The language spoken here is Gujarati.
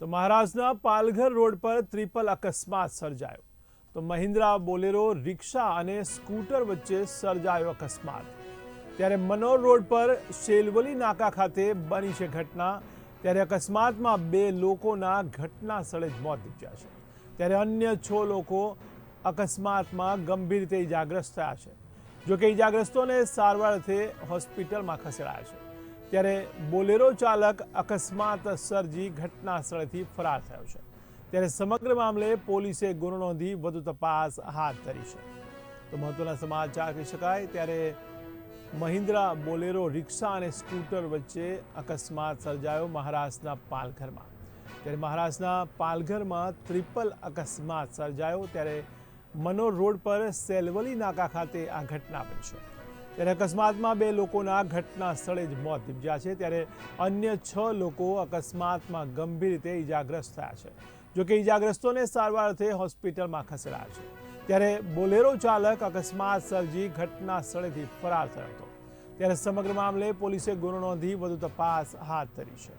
તો મહારાષ્ટ્રના પાલઘર રોડ પર ત્રિપલ અકસ્માત સર્જાયો. તો મહિન્દ્રા બોલેરો, રિક્ષા અને સ્કૂટર વચ્ચે સર્જાયો અકસ્માત. ત્યારે મનોર રોડ પર શેલવલી નાકા ખાતે બની છે ઘટના. ત્યારે અકસ્માતમાં બે લોકોના ઘટના સ્થળે જ મોત નીપજ્યા છે. ત્યારે અન્ય છ લોકો અકસ્માતમાં ગંભીર રીતે ઇજાગ્રસ્ત થયા છે. જોકે ઇજાગ્રસ્તોને સારવાર અર્થે હોસ્પિટલમાં ખસેડાયા છે. ત્યારે બોલેરો ચાલક અકસ્માત સર્જી ઘટના સ્થળેથી ફરાર થયો છે. ત્યારે સમગ્ર મામલે પોલીસે ગુનો નોંધી વધુ તપાસ હાથ ધરી છે. તો મહત્વના સમાચાર કહી શકાય, ત્યારે મહિન્દ્રા બોલેરો રિક્ષા અને સ્કૂટર વચ્ચે અકસ્માત સર્જાયો મહારાષ્ટ્રના પાલઘરમાં. ત્યારે મહારાષ્ટ્રના પાલઘરમાં ત્રિપલ અકસ્માત સર્જાયો, ત્યારે મનોર રોડ પર સેલવલી નાકા ખાતે આ ઘટના બની છે. ત્યારે અકસ્માતમાં બે લોકોના ઘટના સ્થળે જ મોત નીપજ્યા છે. ત્યારે અન્ય છ લોકો અકસ્માતમાં ગંભીર રીતે ઈજાગ્રસ્ત થયા છે. જોકે ઈજાગ્રસ્તોને સારવાર અર્થે હોસ્પિટલમાં ખસેડાયા છે. ત્યારે બોલેરો ચાલક અકસ્માત સર્જી ઘટના સ્થળેથી ફરાર થયો હતો. ત્યારે સમગ્ર મામલે પોલીસે ગુનો નોંધી વધુ તપાસ હાથ ધરી છે.